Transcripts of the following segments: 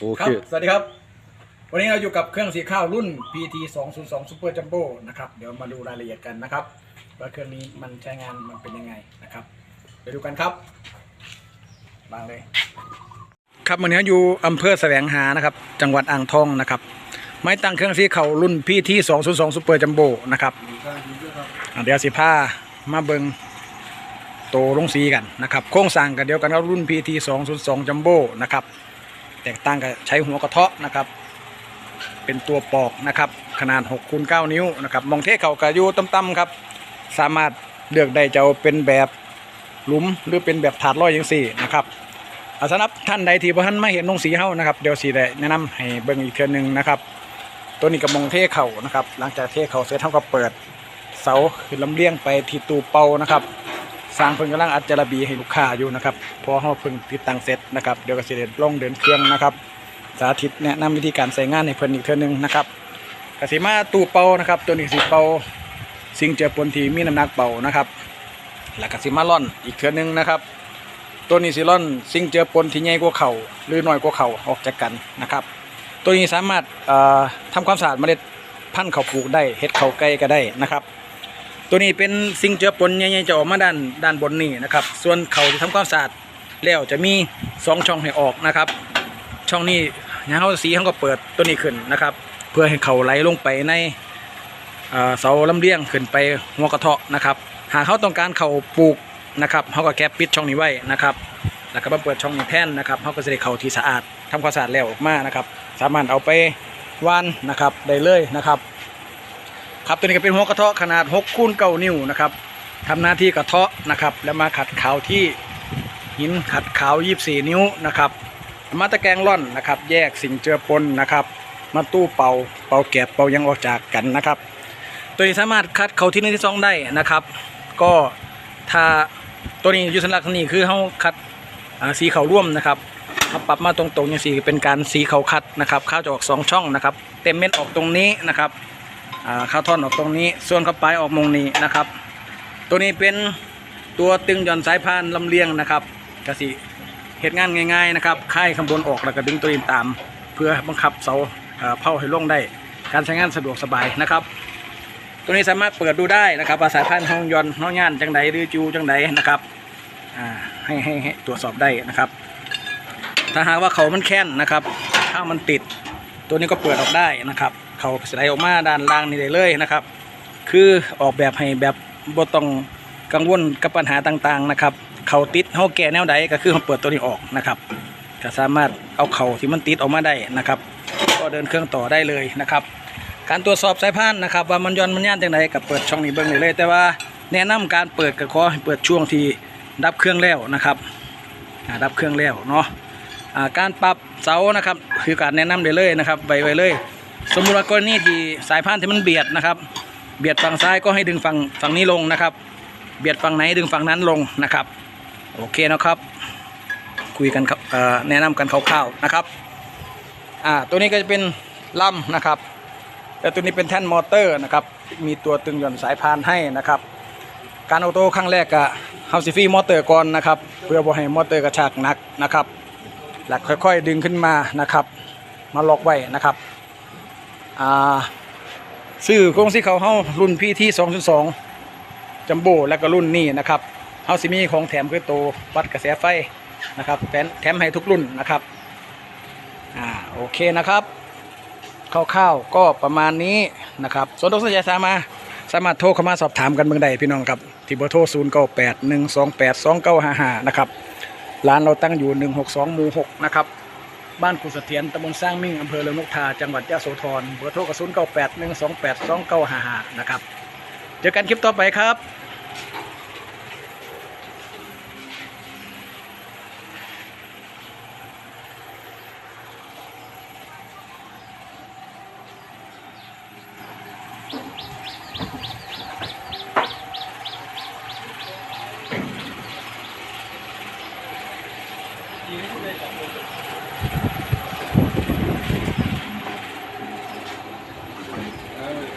โอครัเค บ สวัสดีครับ วันนี้เราอยู่กับเครื่องสีข้าวรุ่น PT 2 0 2 Super Jumbo นะครับ เดี๋ยวมาดูรายละเอียดกันนะครับ ว่าเครื่องนี้มันใช้งานมันเป็นยังไงนะครับ ไปดูกันครับบางเลย ครับวันนี้อยู่อำเภอแสวงหานะครับ จังหวัดอ่างทองนะครับ ไม้ตั้งเครื่องสีข้าวรุ่น PT 2 0 2 Super Jumbo นะครับอะเดี๋ยวสิผ้ามาเบิงโตลงสีกันนะครับ โครงสร้างกันเดียวกันกับรุ่น PT 2 0 2 Jumbo นะครับ แตกต่างกับใช้หัวกระเทาะนะครับ เป็นตัวปอกนะครับ ขนาด6คูณ9นิ้วนะครับมองเทเขากระยูต่ำๆครับ สามารถเลือกได้จะเป็นแบบหลุมหรือเป็นแบบถาดร้อยยังสี่นะครับอาสำหรับท่านใดที่บ่ท่านมาเห็นนงสีเฮานะครับเดี๋ยวสีได้แนะนำให้เบิ่งอีกเทื่อหนึ่งนะครับ ตัวนี้กับมองเทเข่านะครับ หลังจากเทเข่าเสร็จเท่าก็เปิด เสาขึ้นลำเลียงไปที่ตูเป่านะครับ สร้างเพิ่งกำลังอัดจระบีให้ลูกค้าอยู่นะครับพอเฮาเพิ่งติดตั้งเสร็จนะครับเดี๋ยวก็เสด็ดลงเดินเครื่องนะครับ สาธิตแนะนำวิธีการใส่งานให้เพิ่นอีกเทื่อหนึงนะครับกสิมาตู้เป่านะครับ ตัวนี้สิเป่าสิ่งเจือปนที่มีน้ำหนักเบานะครับแล้วกสิมาล่อนอีกเทื่อหนึงนะครับ ตัวนี้สิล่อนสิ่งเจือปนที่ใหญ่กว่าเข่าหรือน้อยกว่าเข่าออกจากกันนะครับ ตัวนี้สามารถเอ่อทำความสะอาดเมล็ดพันธุ์ข้าวปลูกได้เห็ดข้าวไก่ก็ได้นะครับ ตัวนี้เป็นสิ่งเจือปนใหญ่ๆจะออกมาด้านด้านบนนี่นะครับ ส่วนเขาที่ทำความสะอาดแล้วจะมีสองช่องให้ออกนะครับ ช่องนี้ยางเขาสีเขาก็เปิดตัวนี้ขึ้นนะครับ เพื่อให้เขาไหลลงไปในเสาลำเลียงขึ้นไปหัวกระเทาะนะครับ หากเขาต้องการเขาปลูกนะครับเขาก็แก๊ปปิดช่องนี้ไว้นะครับ แล้วก็มาเปิดช่องนี้แทนนะครับเขาก็จะได้เขาที่สะอาดทำความสะอาดแล้วออกมานะครับ สามารถเอาไปวานนะครับได้เลยนะครับ ครับตัวนี้ก็เป็นหัวกระเทาะขนาด6คูณ9นิ้วนะครับทำหน้าที่กระเทาะนะครับ แล้วมาขัดขาวที่หินขัดขาว 24 นิ้วนะครับ มาตะแกรงร่อนนะครับ แยกสิ่งเจือปนนะครับ มาตู้เป่าเป่าแกบเป่ายังออกจากกันนะครับ ตัวนี้สามารถคัดเขาที่หนึ่งที่สองได้นะครับ ก็ถ้าตัวนี้อยุทธลักษณ์นี่คือเขาคัดสีเขาร่วมนะครับเขาปรับมาตรงๆอย่างสีเป็นการสีเขาคัดนะครับข้าวจะออกสองช่องนะครับ เต็มเม็ดออกตรงนี้นะครับ ข้าวท่อนออกตรงนี้ ส่วนข้าวปลายออกมงนี้นะครับ ตัวนี้เป็นตัวตึงหย่อนสายพานลำเลียงนะครับกสิเหตุงานง่ายๆนะครับค่ายข้างบนออกแล้วก็ดึงตัวนี้ตาม เพื่อบังคับเสาเอ่อเผาให้ลงได้ การใช้งานสะดวกสบายนะครับ ตัวนี้สามารถเปิดดูได้นะครับว่าสายพานห้องยอนห้องย่านจังใดหรือจูจังใดนะครับให้ให้ให้ตรวจสอบได้นะครับ ถ้าหากว่าเขามันแค้นนะครับ ถ้ามันติด ตัวนี้ก็เปิดออกได้นะครับ เขาสไลด์ออกมาด้านล่างนี่ได้เลยนะครับ คือออกแบบให้แบบบ่ต้องกังวลกับปัญหาต่างๆนะครับ เขาติดเขาแก่แนวใดก็คือเขาเปิดตัวนี้ออกนะครับก็สามารถเอาเข่าที่มันติดออกมาได้นะครับ ก็เดินเครื่องต่อได้เลยนะครับ การตรวจสอบสายพานนะครับ ว่ามันย้อนมันย่านจังไดกับเปิดช่องนี้เบิ่งเลย แต่ว่าแนะนำการเปิดก็ขอให้เปิดช่วงที่ดับเครื่องแล้วนะครับดับเครื่องแล้วเนาะการปรับเสานะครับ คือการแนะนำได้เลยนะครับไว้ไว้เลย สมมุติว่ากรณีที่สายพานที่มันเบียดนะครับ เบียดฝั่งซ้ายก็ให้ดึงฝั่งฝั่งนี้ลงนะครับ เบียดฝั่งไหนดึงฝั่งนั้นลงนะครับ โอเคนะครับ คุยกันครับแนะนำกันคร่าวๆนะครับอ่าตัวนี้ก็จะเป็นลำนะครับแต่ตัวนี้เป็นแท่นมอเตอร์นะครับ มีตัวตึงหย่อนสายพานให้นะครับ การออโต้ครั้งแรกกะเฮาซิฟี่มอเตอร์ก่อนนะครับ เพื่อบ่ให้มอเตอร์กระชากหนักนะครับแล้วค่อยๆดึงขึ้นมานะครับ มาล็อกไว้นะครับ อ่าซื้อโครงสีเขาเฮารุ่นพี่ที่2.2จัมโบ้และก็รุ่นนี้นะครับเฮาสิมีของแถมคือโตวัดกระแสไฟนะครับแถมให้ทุกรุ่นนะครับอ่าโอเคนะครับคร่าวๆก็ประมาณนี้นะครับส่วนตัวสนใจสามารถสามารถโทรเข้ามาสอบถามกันเมืองใดพี่น้องครับที่เบอร์โทร0 9 8 1 2 8 2 9 5 5นะครับร้านเราตั้งอยู่ 162 หมู่ 6 นะครับ บ้านกุเสถียรตำบลสร้างมิ่งอำเภอเรืองนกทา จังหวัดยะโสธรเบอร์โทรกระสุน98 128 2955นะครับ เจอกันคลิปต่อไปครับ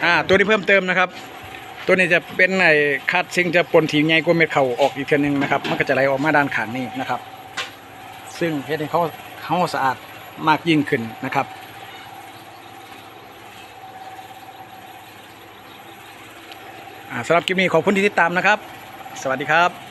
อ่าตัวนี้เพิ่มเติมนะครับ ตัวนี้จะเป็นไอ้คัดซิงจะปนถีใหญ่กว่าเม็ดเข่าออกอีกเทีนึงนะครับ มันก็จะไหลออกมาด้านขานี้นะครับ ซึ่งเฮ็ดให้เขาเขาสะอาดมากยิ่งขึ้นนะครับอ่าสำหรับคลิปนี้ขอบคุณที่ติดตามนะครับ สวัสดีครับ